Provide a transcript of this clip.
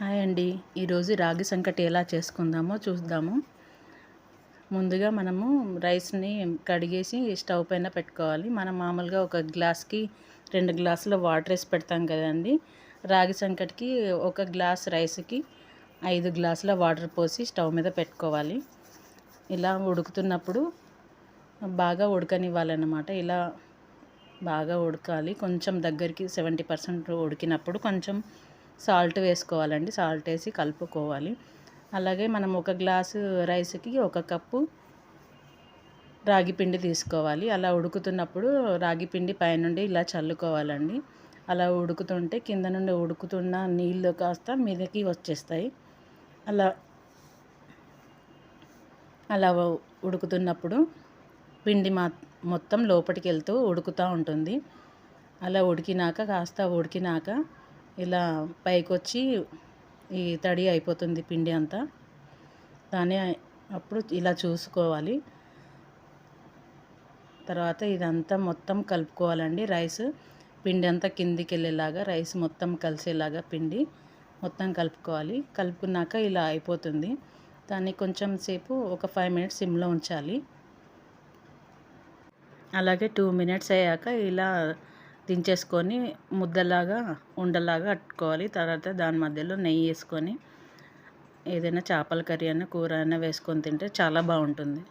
Hi అండి. ఈరోజు రాగి సంకటి ఎలా చేసుకుందామో చూద్దాము. ముందుగా మనము రైస్ని కడిగేసి స్టవ్ పైన పెట్టుకోవాలి. మనం మామూలుగా ఒక గ్లాస్కి రెండు గ్లాసుల వాటర్ వేసి పెడతాం కదండి. రాగి సంకటికి ఒక గ్లాస్ రైస్కి ఐదు గ్లాసుల వాటర్ పోసి స్టవ్ మీద పెట్టుకోవాలి. ఇలా ఉడుకుతున్నప్పుడు బాగా ఉడకనివ్వాలన్నమాట. ఇలా బాగా ఉడకాలి. కొంచెం దగ్గరికి సెవెంటీ పర్సెంట్ ఉడికినప్పుడు కొంచెం సాల్ట్ వేసుకోవాలండి. సాల్ట్ వేసి కలుపుకోవాలి. అలాగే మనం ఒక గ్లాసు రైస్కి ఒక కప్పు రాగి పిండి తీసుకోవాలి. అలా ఉడుకుతున్నప్పుడు రాగి పిండి పైనుండి ఇలా చల్లుకోవాలండి. అలా ఉడుకుతుంటే కింద నుండి ఉడుకుతున్న నీళ్ళు కాస్త మీదకి వచ్చేస్తాయి. అలా అలా ఉడుకుతున్నప్పుడు పిండి మా మొత్తం లోపలికి వెళ్తూ ఉడుకుతూ ఉంటుంది. అలా ఉడికినాక కాస్త ఉడికినాక ఇలా పైకి వచ్చి ఈ తడి అయిపోతుంది పిండి అంతా. దాన్ని అప్పుడు ఇలా చూసుకోవాలి. తర్వాత ఇదంతా మొత్తం కలుపుకోవాలండి రైస్. పిండి అంతా కిందికి వెళ్ళేలాగా రైస్ మొత్తం కలిసేలాగా పిండి మొత్తం కలుపుకోవాలి. కలుపుకున్నాక ఇలా అయిపోతుంది. దాన్ని కొంచెం సేపు ఒక ఫైవ్ మినిట్స్ సిమ్లో ఉంచాలి. అలాగే టూ మినిట్స్ అయ్యాక ఇలా దించేసుకొని ముద్దలాగా ఉండలాగా అట్టుకోవాలి. తర్వాత దాని మధ్యలో నెయ్యి వేసుకొని ఏదైనా చేపల కర్రీ అయినా కూర అయినా వేసుకొని తింటే చాలా బాగుంటుంది.